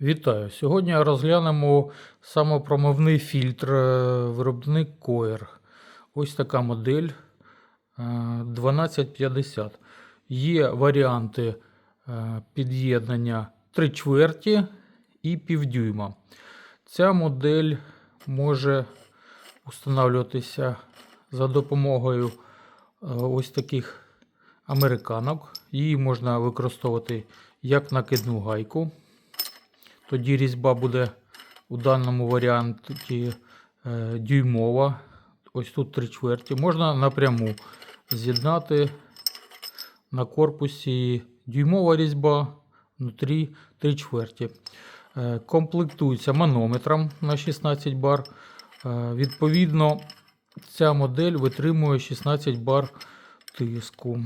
Вітаю! Сьогодні розглянемо самопромивний фільтр е, виробник Коер. Ось така модель е, 1250. Є варіанти е, під'єднання 3 чверті і півдюйма. Ця модель може встановлюватися за допомогою е, ось таких американок. Її можна використовувати як накидну гайку. Тоді різьба буде у даному варіанті е, дюймова. Ось тут 3 чверті. Можна напряму з'єднати на корпусі дюймова різьба, внутрі 3 чверті. Е, комплектується манометром на 16 бар. Е, відповідно, ця модель витримує 16 бар тиску.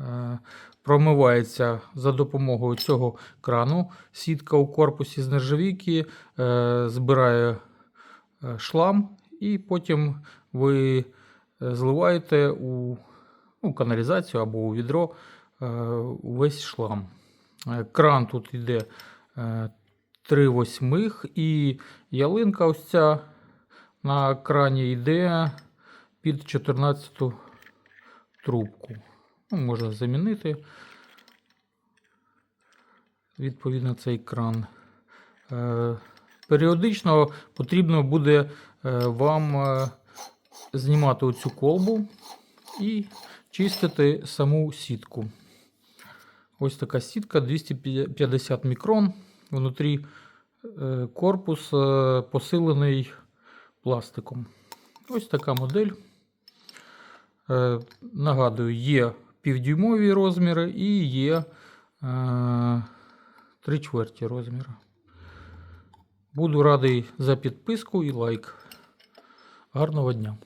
Е, промивається за допомогою цього крану. Сітка у корпусі з нержавійки е, збирає е, шлам, і потім ви зливаєте у ну, каналізацію або у відро увесь шлам. Кран тут йде е, 3 восьмих, і ялинка ось ця на крані йде під 14 трубку. Ну, можна замінити відповідно цей кран. Е, періодично потрібно буде е, вам е, знімати оцю колбу і чистити саму сітку. Ось така сітка 250 мікрон. Внутрі корпус посилений пластиком. Ось така модель. Нагадую, є півдюймові розміри і є е, 3 чверті розміри. Буду радий за підписку і лайк. Гарного дня!